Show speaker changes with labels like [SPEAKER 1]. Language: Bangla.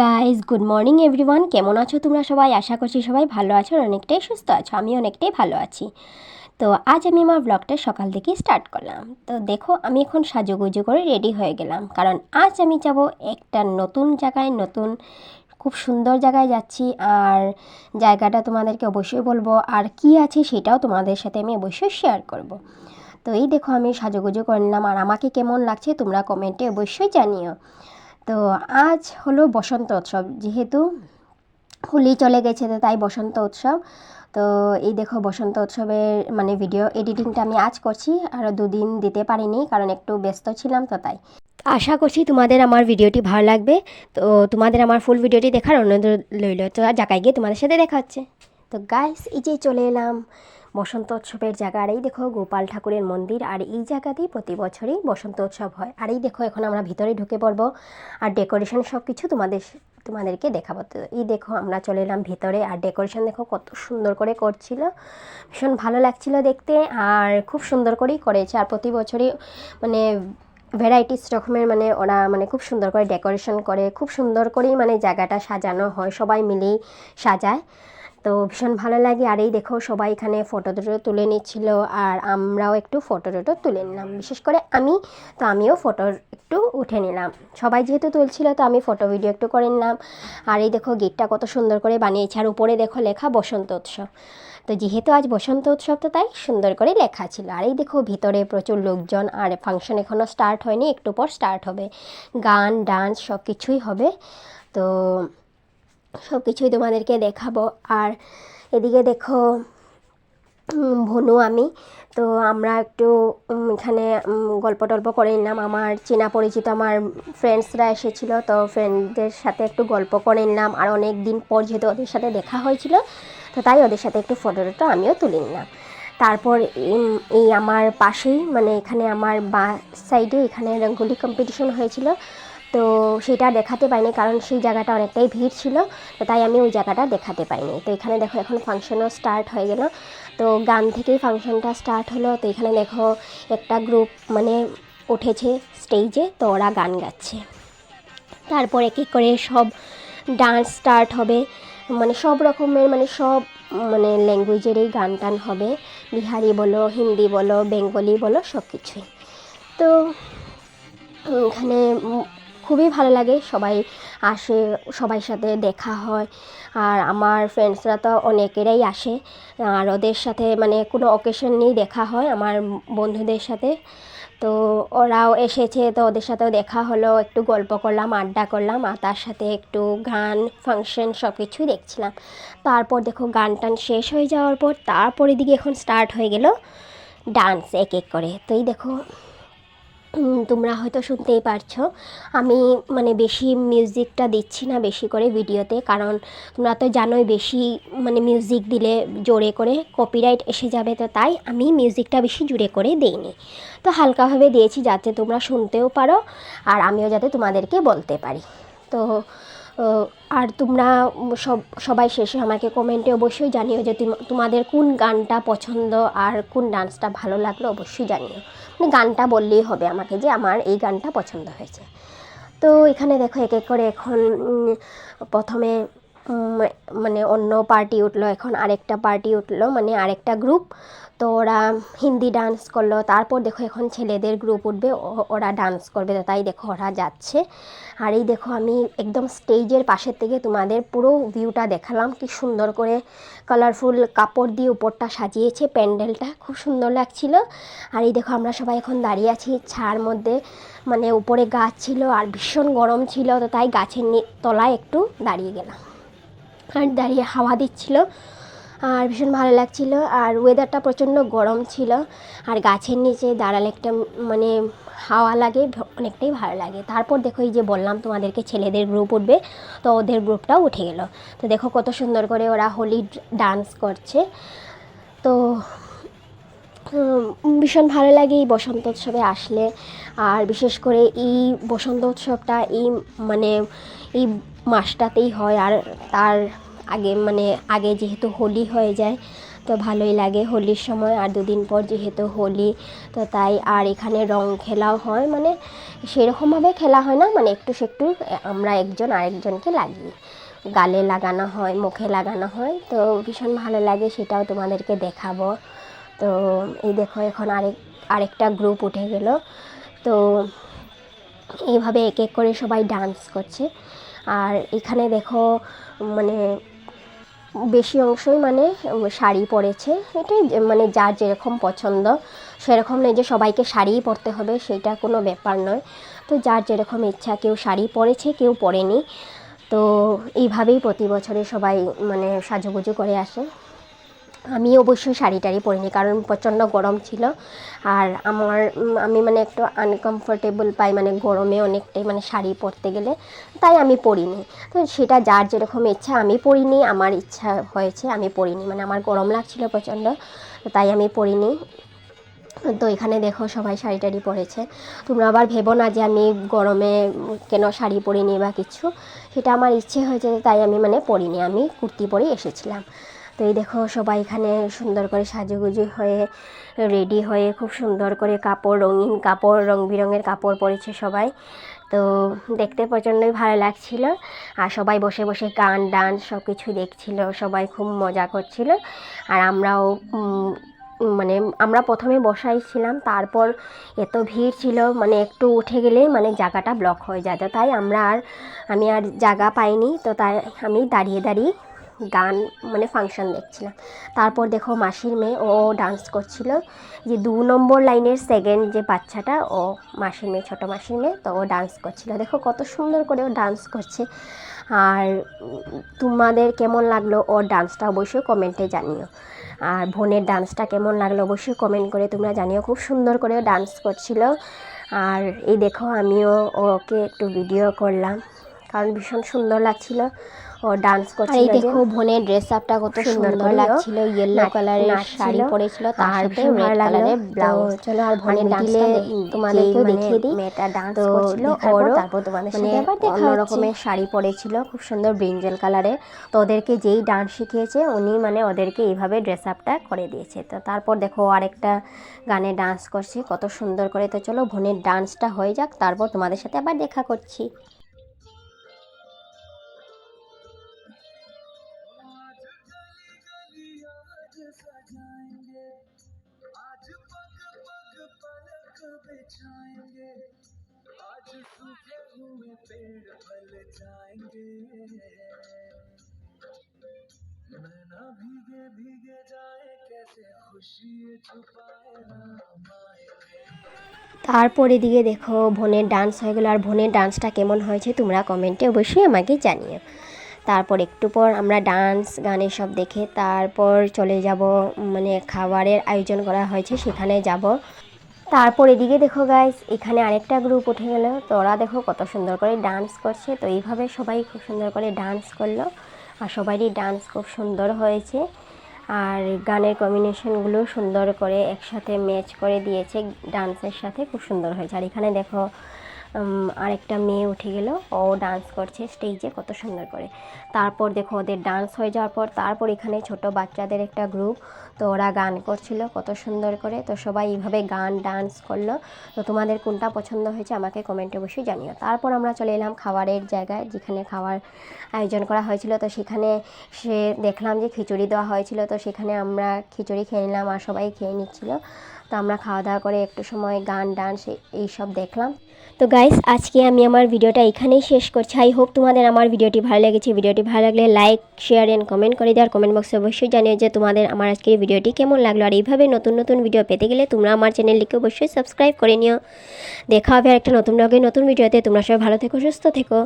[SPEAKER 1] গাইজ গুড মর্নিং এভরিওয়ান কেমন আছো তোমরা সবাই? আশা করছি সবাই ভালো আছো আর অনেকটাই সুস্থ আছো। আমি অনেকটাই ভালো আছি। তো আজ আমি আমার ব্লগটা সকাল থেকে স্টার্ট করলাম। তো দেখো, আমি এখন সাজুগুজু করে রেডি হয়ে গেলাম। কারণ আজ আমি যাব একটা নতুন জায়গায়, নতুন খুব সুন্দর জায়গায় যাচ্ছি। আর জায়গাটা তোমাদেরকে অবশ্যই বলব। আর কি আছে সেটাও তোমাদের সাথে আমি অবশ্যই শেয়ার করব। তো এই দেখো, আমি সাজুগুজু করে নিলাম। আর আমাকে কেমন লাগছে তোমরা কমেন্টে অবশ্যই জানিও। তো আজ হলো বসন্ত উৎসব। যেহেতু হোলি চলে গেছে, তো তাই বসন্ত উৎসব। তো এই দেখো বসন্ত উৎসবের মানে ভিডিও এডিটিংটা আমি আজ করছি। আর দুদিন দিতে পারিনি, কারণ একটু ব্যস্ত ছিলাম, তো তাই। আশা করছি তোমাদের আমার ভিডিওটি ভালো লাগবে। তো তোমাদের আমার ফুল ভিডিওটি দেখার অনুরোধ রইল। তো জায়গায় গিয়ে তোমাদের সাথে দেখা হচ্ছে। তো গাইস এই যে চলে এলাম বসন্ত উৎসবের জায়গা। আর এই দেখো গোপাল ঠাকুরের মন্দির, আর এই জায়গাতেই প্রতি বছরই বসন্ত উৎসব হয়। আর এই দেখো এখন আমরা ভিতরে ঢুকে পড়ব, আর ডেকোরেশন সব কিছু তোমাদের তোমাদেরকে দেখাবো। তো এই দেখো আমরা চলে এলাম ভিতরে, আর ডেকোরেশন দেখো কত সুন্দর করে করছিল। ভীষণ ভালো লাগছিল দেখতে, আর খুব সুন্দর করেই করেছে। আর প্রতি বছরই মানে ভ্যারাইটিস রকমের মানে ওরা মানে খুব সুন্দর করে ডেকোরেশন করে, খুব সুন্দর করেই মানে জায়গাটা সাজানো হয়, সবাই মিলেই সাজায়। তো ভীষণ ভালো লাগে। আর এই দেখো সবাই এখানে ফটো টটো তুলে নিচ্ছিল আর আমরাও একটু ফটো টটো তুলে নিলাম। বিশেষ করে আমি, তো আমিও ফটো একটু উঠে নিলাম। সবাই যেহেতু তুলছিল, তো আমি ফটো ভিডিও একটু করে নিলাম। আর এই দেখো গেটটা কত সুন্দর করে বানিয়েছে। আর উপরে দেখো লেখা বসন্ত উৎসব। তো যেহেতু আজ বসন্ত উৎসব, তো তাই সুন্দর করে লেখা ছিল। আর এই দেখো ভিতরে প্রচুর লোকজন আর ফাংশন এখনও স্টার্ট হয়নি, একটু পর স্টার্ট হবে। গান ডান্স সব কিছুই হবে। তো সব কিছুই তোমাদেরকে দেখাবো। আর এদিকে দেখো ভনু, আমি। তো আমরা একটু এখানে গল্প টল্প করে নিলাম। আমার চেনা পরিচিত আমার ফ্রেন্ডসরা এসেছিল, তো ফ্রেন্ডদের সাথে একটু গল্প করে নিলাম। আর অনেক দিন পর যেহেতু ওদের সাথে দেখা হয়েছিল, তো তাই ওদের সাথে একটু ফটো টটো আমিও তুলে নিলাম। তারপর এই আমার পাশেই মানে এখানে আমার বা সাইডে এখানে রঙ্গোলি কম্পিটিশন হয়েছিল। তো সেটা দেখাতে পাইনি কারণ সেই জায়গাটা অনেকটাই ভিড় ছিল, তো তাই আমি ওই জায়গাটা দেখাতে পাইনি। তো এখানে দেখো এখন ফাংশনও স্টার্ট হয়ে গেল। তো গান থেকেই ফাংশনটা স্টার্ট হলো। তো এখানে দেখো একটা গ্রুপ মানে উঠেছে স্টেজে তো ওরা গান গাচ্ছে। তারপর এক এক করে সব ডান্স স্টার্ট হবে মানে সব রকমের মানে সব মানে ল্যাঙ্গুয়েজেরই গান টান হবে। বিহারি বলো, হিন্দি বলো, বেঙ্গলি বলো সব কিছুই তো এখানে খুবই ভালো লাগে সবাই আসে, সবাই সাথে দেখা হয়। আর আমার ফ্রেন্ডসরা তো অনেকেরাই আসে। আর ওদের সাথে মানে কোনো অকেশন নিয়েই দেখা হয় আমার বন্ধুদের সাথে। তো ওরাও এসেছে তো ওদের সাথেও দেখা হলো, একটু গল্প করলাম, আড্ডা করলাম, আর তার সাথে একটু গান ফাংশন সব কিছুই দেখছিলাম। তারপর দেখো গান টান শেষ হয়ে যাওয়ার পর তারপর এদিকে এখন স্টার্ট হয়ে গেল ডান্স এক এক করে। তো এই দেখো তোমরা হয়তো শুনতেই পারছ, আমি মানে বেশি মিউজিকটা দিচ্ছি না বেশি করে ভিডিওতে কারণ তোমরা তো জানোই বেশি মানে মিউজিক দিলে জোরে করে কপিরাইট এসে যাবে, তো তাই আমি মিউজিকটা বেশি জোরে করে দেইনি। তো হালকাভাবে দিয়েছি যাতে তোমরা শুনতেও পারো, আর আমিও যাতে তোমাদেরকে বলতে পারি। তো আর তোমরা সব, সবাই শেষে আমাকে কমেন্টে অবশ্যই জানিও যে তোমাদের কোন গানটা পছন্দ আর কোন ডান্সটা ভালো লাগল অবশ্যই জানিও। মানে গানটা বললেই হবে আমাকে যে আমার এই গানটা পছন্দ হয়েছে। তো এখানে দেখো এক এক করে এখন প্রথমে মানে অন্য পার্টি উঠল, এখন আরেকটা পার্টি উঠল মানে আরেকটা গ্রুপ তো ওরা হিন্দি ডান্স করল। তারপর দেখো এখন ছেলেদের গ্রুপ উঠবে ওরা ডান্স করবে। তাই দেখো ওরা যাচ্ছে। আর এই দেখো আমি একদম স্টেজের পাশের থেকে তোমাদের পুরো ভিউটা দেখালাম। কি সুন্দর করে কালারফুল কাপড় দিয়ে উপরটা সাজিয়েছে প্যান্ডেলটা। খুব সুন্দর লাগছিল। আর এই দেখো আমরা সবাই এখন দাঁড়িয়ে আছি ছাড় মধ্যে। মানে উপরে গাছ ছিল আর ভীষণ গরম ছিল। তো তাই গাছের তলায় একটু দাঁড়িয়ে গেলাম। আর দাঁড়িয়ে হাওয়া দিচ্ছিল। আর ভীষণ ভালো লাগছিল। আর ওয়েদারটা প্রচণ্ড গরম ছিল। আর গাছের নিচে দাঁড়ালে একটা মানে হাওয়া লাগে অনেকটাই ভালো লাগে। তারপর দেখো এই যে বললাম, তোমাদেরকে ছেলেদের গ্রুপ উঠবে, তো ওদের গ্রুপটাও উঠে গেল। তো দেখো কত সুন্দর করে ওরা হোলি ডান্স করছে। তো ভীষণ ভালো লাগে এই বসন্ত উৎসবে আসলে। আর বিশেষ করে এই বসন্ত উৎসবটা এই মানে এই মাসটাতেই হয়। আর তার আগে মানে আগে যেহেতু হোলি হয়ে যায়, তো ভালোই লাগে হোলির সময়। আর দুদিন পর যেহেতু হোলি, তো তাই আর এখানে রং খেলাও হয়। মানে সেরকমভাবে খেলা হয় না মানে একটু একটু আমরা একজন আরেকজনকে লাগিয়ে গালে লাগানো হয়, মুখে লাগানো হয়। তো ভীষণ ভালো লাগে, সেটাও তোমাদেরকে দেখাবো। তো এই দেখো, এখন আরেক, আরেকটা গ্রুপ উঠে গেল। তো এইভাবে এক এক করে সবাই ডান্স করছে। আর এখানে দেখো মানে বেশি অংশই মানে শাড়ি পরেছে। এটাই মানে যার যেরকম পছন্দ, সেরকম নয় যে সবাইকে শাড়িই পরতে হবে, সেটা কোনো ব্যাপার নয়। তো যার যেরকম ইচ্ছা, কেউ শাড়ি পরেছে, কেউ পরেনি। তো এইভাবেই প্রতি বছরে সবাই মানে সাজুগুজু করে আসে। আমি অবশ্যই শাড়ি টাড়ি পরিনি, কারণ প্রচণ্ড গরম ছিল। আর আমার আমি মানে একটু আনকমফোর্টেবল পাই মানে গরমে অনেকটাই মানে শাড়ি পরতে গেলে, তাই আমি পরিনি। তো সেটা যার যেরকম ইচ্ছা, আমি পরিনি, আমার ইচ্ছা হয়েছে, আমি পরিনি। মানে আমার গরম লাগছিল প্রচণ্ড, তাই আমি পরিনি। তো এখানে দেখো সবাই শাড়ি টাড়ি পরেছে। তোমরা আবার ভেবো না যে আমি গরমে কেন শাড়ি পরিনি বা কিছু। সেটা আমার ইচ্ছে হয়েছে, তাই আমি মানে পরিনি। আমি কুর্তি পরে এসেছিলাম। তো এই দেখো সবাই এখানে সুন্দর করে সাজুগুজু হয়ে রেডি হয়ে খুব সুন্দর করে কাপড় রঙিন কাপড়, রং বেরঙের কাপড় পরেছে সবাই। তো দেখতে প্রচণ্ডই ভালো লাগছিল। আর সবাই বসে বসে গান ডান্স সব কিছু দেখছিল। সবাই খুব মজা করছিল। আর আমরাও মানে আমরা প্রথমে বসাই ছিলাম, তারপর এত ভিড় ছিল মানে একটু উঠে গেলেই মানে জায়গাটা ব্লক হয়ে যেত। তাই আমরা আর, আমি আর জায়গা পাইনি, তো তাই আমি দাঁড়িয়ে দাঁড়িয়ে গান মানে ফাংশন দেখছিলাম। তারপর দেখো মাসির মেয়ে, ও ডান্স করছিল। যে দু নম্বর লাইনের সেকেন্ড যে বাচ্চাটা, ও মাসির মেয়ে, ছোটো মাসির মেয়ে, তো ও ডান্স করছিল। দেখো কত সুন্দর করে ও ডান্স করছে। আর তোমাদের কেমন লাগল ওর ডান্সটা অবশ্যই কমেন্টে জানিও। আর বোনের ডান্সটা কেমন লাগল অবশ্যই কমেন্ট করে তোমরা জানিও। খুব সুন্দর করে ডান্স করছিল। আর এই দেখো আমিও ওকে একটু ভিডিও করলাম। কারণ ভীষণ সুন্দর লাগছিল। ও ডান্স করছিল
[SPEAKER 2] এই। দেখো বোনের ড্রেস আপটা কত
[SPEAKER 1] সুন্দর
[SPEAKER 2] লাগছিল ইয়েলো কালারের শাড়ি পরেছিল তার সাথে রেড কালারের ব্লাউজ
[SPEAKER 1] চলো আর বোনের ডান্সটা তোমাদেরকেও দেখিয়ে দিই।
[SPEAKER 2] মেয়েটা ডান্স করছিল ওরও
[SPEAKER 1] তারপর তোমাদের
[SPEAKER 2] মানে
[SPEAKER 1] সাথে আবার দেখা
[SPEAKER 2] অন্য রকমের শাড়ি পরেছিল খুব সুন্দর ব্রিঞ্জেল কালারে তো ওদেরকে যেই ডান্স শিখিয়েছে উনি মানে ওদেরকে এইভাবে ড্রেস আপটা করে দিয়েছে। তো তারপর দেখো আরেকটা গানে ডান্স করছে কত সুন্দর করে। তো চলো বোনের ডান্সটা হয়ে যাক তারপর তোমাদের সাথে আবার দেখা করছি।
[SPEAKER 3] पेड़ फल जाएंगे नैना भीगे भीगे जाए कैसे खुशी छुपाए राम आएंगे
[SPEAKER 1] তারপর এদিকে দেখো বোনের ডান্স হয়ে গেলো আর বোনের ডান্সটা কেমন হয়েছে তোমরা কমেন্টে অবশ্যই আমাকে জানিও তারপর একটু পর আমরা ডান্স গান সব দেখে তারপর চলে যাব মানে খাবারের আয়োজন করা হয়েছে সেখানে যাব তারপর এদিকে দেখো গাইস এখানে আরেকটা গ্রুপ উঠে গেল। তো ওরা দেখো কত সুন্দর করে ডান্স করছে। তো এইভাবে সবাই খুব সুন্দর করে ডান্স করল। আর সবারই ডান্স খুব সুন্দর হয়েছে। আর গানের কম্বিনেশনগুলো সুন্দর করে একসাথে ম্যাচ করে দিয়েছে ডান্সের সাথে। খুব সুন্দর হয়েছে। আর এখানে দেখো আরেকটা মেয়ে উঠে গেল। ও ডান্স করছে স্টেজে কত সুন্দর করে। তারপর দেখো ওদের ডান্স হয়ে যাওয়ার পর তারপর এখানে ছোট বাচ্চাদের একটা গ্রুপ তো ওরা গান করছিল কত সুন্দর করে। তো সবাই এইভাবে গান ডান্স করল। তো তোমাদের কোনটা পছন্দ হয়েছে আমাকে কমেন্টে অবশ্যই জানিও। তারপর আমরা চলে এলাম খাবারের জায়গায়, যেখানে খাবার আয়োজন করা হয়েছিল। তো সেখানে সে দেখলাম যে খিচুড়ি দেওয়া হয়েছিল। তো সেখানে আমরা খিচুড়ি খেয়ে নিলাম আর সবাই খেয়ে নিচ্ছিল। তো আমরা খাওয়া দাওয়া করে একটু সময় গান ডান্স এইসব দেখলাম। তো গাইস আজকে আমি আমার ভিডিওটা এখানেই শেষ করছি। আই হোপ তোমাদের আমার ভিডিওটি ভালো লেগেছে। ভিডিওটি ভালো লাগলে লাইক শেয়ার অ্যান্ড কমেন্ট করে দেওয়ার কমেন্ট বক্সে অবশ্যই জানিও যে তোমাদের আমার আজকের ভিডিওটি কেমন লাগল। আর এইভাবে নতুন নতুন ভিডিও পেতে গেলে তোমরা আমার চ্যানেলটিকে অবশ্যই সাবস্ক্রাইব করে নিও। দেখা হবে আর একটা নতুন ব্লগে নতুন ভিডিওতে তোমরা সবাই ভালো থেকো, সুস্থ থেকো।